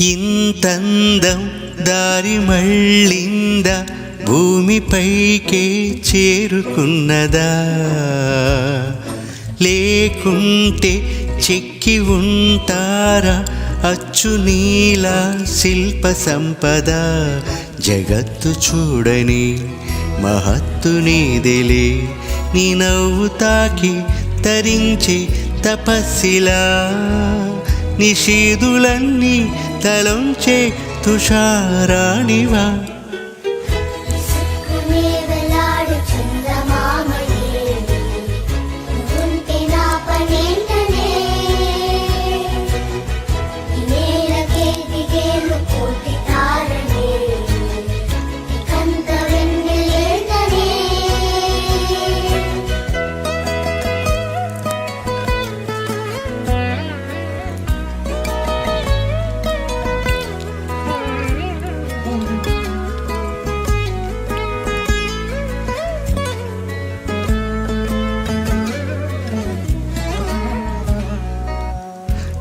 ఇంతందం దారి మళ్ళింద భూమిపైకే చేరుకున్నదా? లేకుంటే చెక్కి ఉంటారా అచ్చు నీలా శిల్ప సంపద? జగత్తు చూడని మహత్తు నీదిలే నీ నవ్వు తాకి తరించి తపస్సిలా. నిషీదులన్నీ తలంచే తుషారాణివా.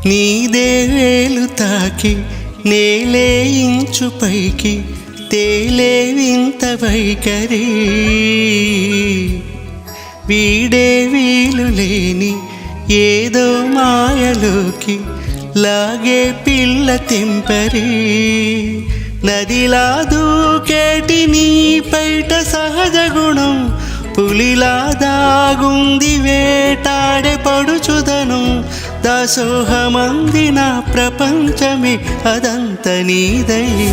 నీదే వేలు తాకి నేలే ఇంచు పైకి తేలే వింత వైఖరి. వీడే వీలు లేని ఏదో మాయలోకి లాగే పిల్ల తెంపరి. నదిలా దూకేటి నీ పైట సహజ గుణం పులిలా దాగుంది దాసోహమంది నా ప్రపంచమే అదంత నీదయ్యే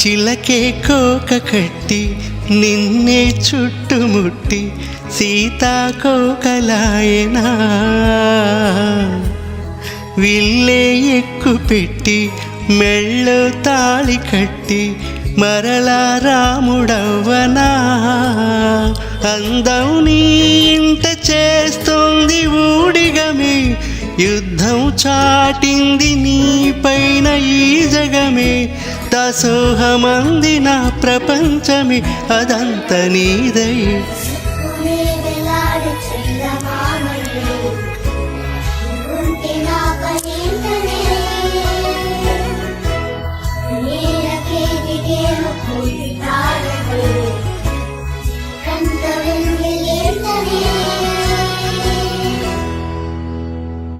చిలకే కోక కట్టి నిన్నే చుట్టుముట్టి సీతాకోకలాయనా విల్లే ఎక్కు పెట్టి మెళ్ళో తాళి కట్టి మరలా రాముడవ్వనా. అందం నీ ఇంట చేస్తుంది ఊడిగమే యుద్ధం చాటింది నీ పైన ఈ జగమే. దాసోహమందిన ప్రపంచమి అదంత నీదై